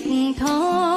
กท้อ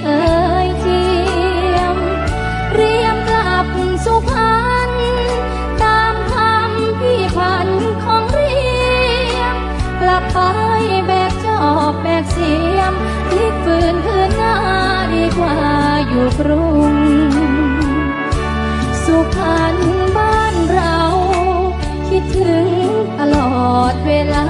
เคยเทียม เรียมกลับสุพรรณตามคำพี่พันของเรียม กลับไปแบกจอบแบกเสียมพลิกฟื้นคืนหน้าดีกว่าอยู่กรุง สุพรรณบ้านเรา คิดถึงตลอดเวลา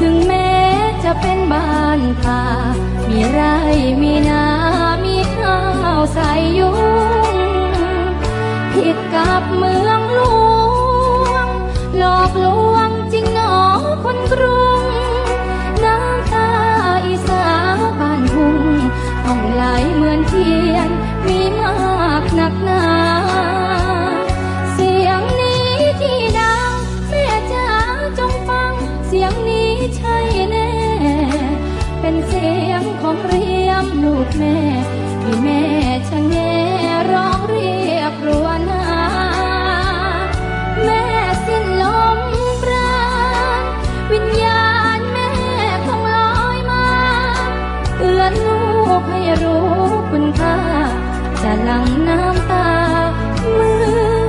ถึงแม้จะเป็นบ้านตา มีไรมีนามีข้าวใส่ยุงผิดกับเมืองหลวง หลอกลวงจริงหนอคนกรุงน้ำตาอีสาบ้านทุ่งต้องไหลเหมือนที่ จะหลั่งน้ำตา เมื่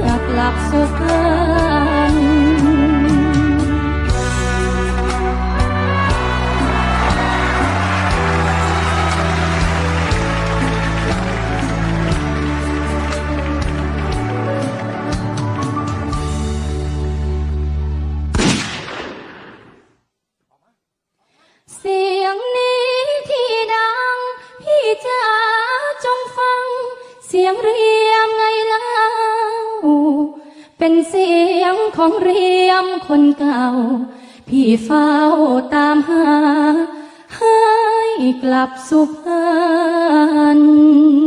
อกลับสุพรรณ เรียมคนเก่า พี่เฝ้าตามหา ให้กลับสุพรรณ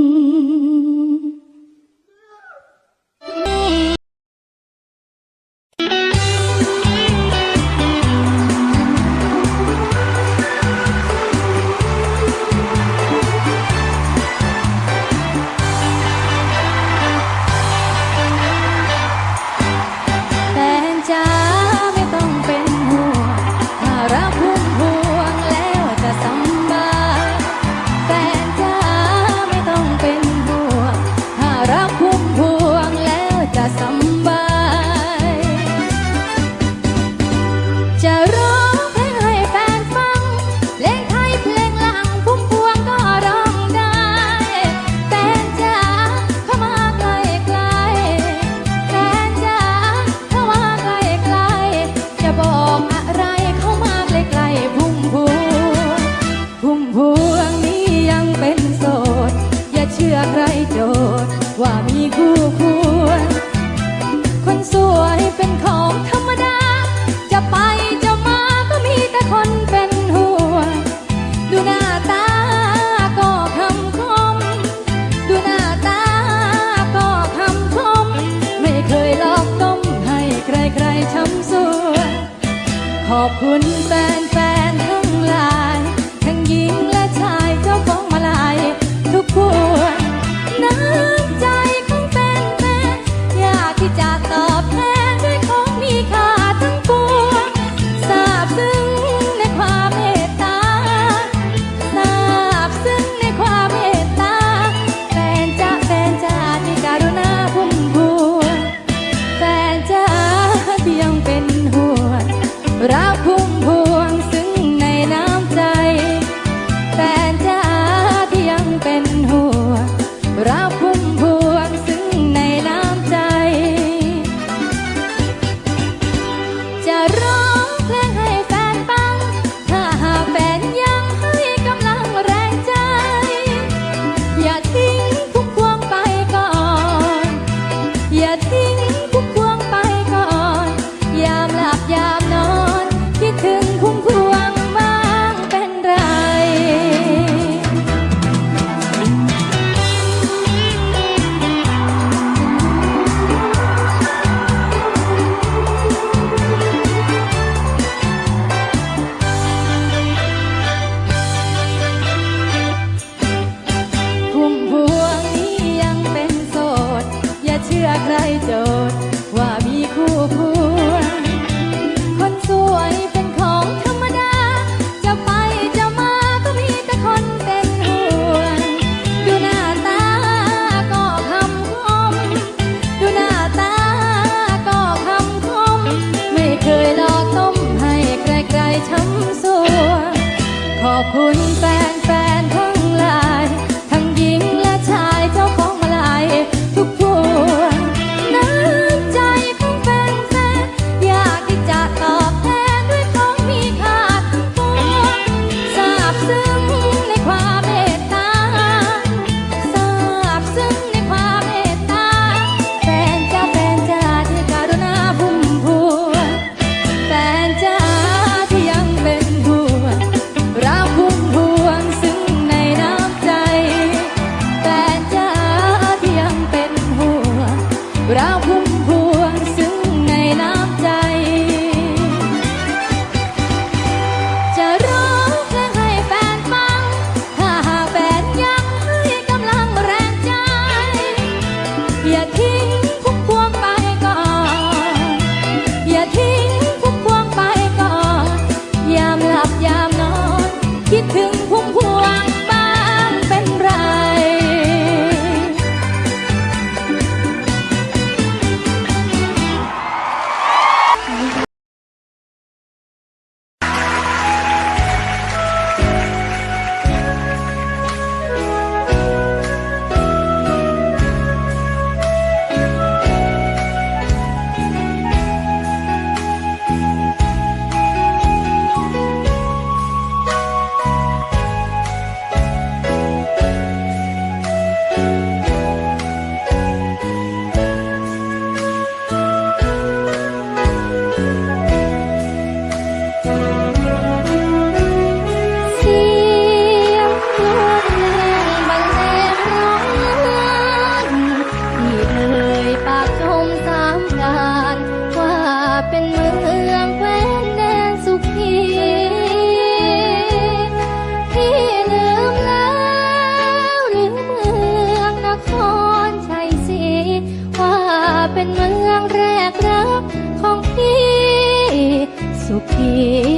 สุ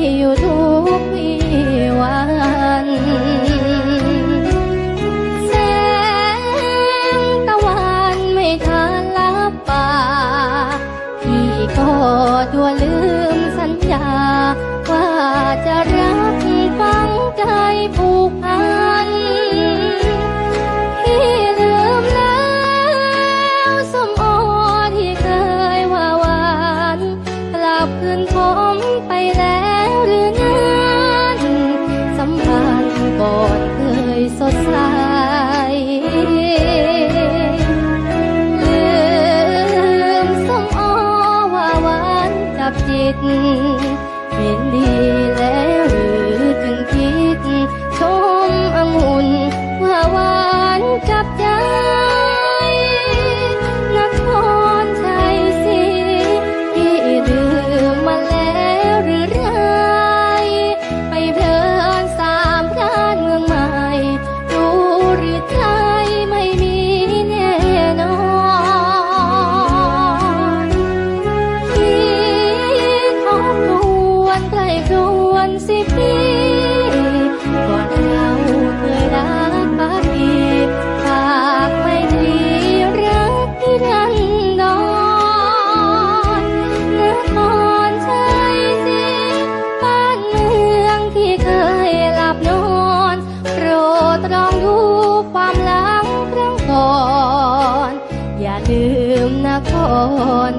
จั คร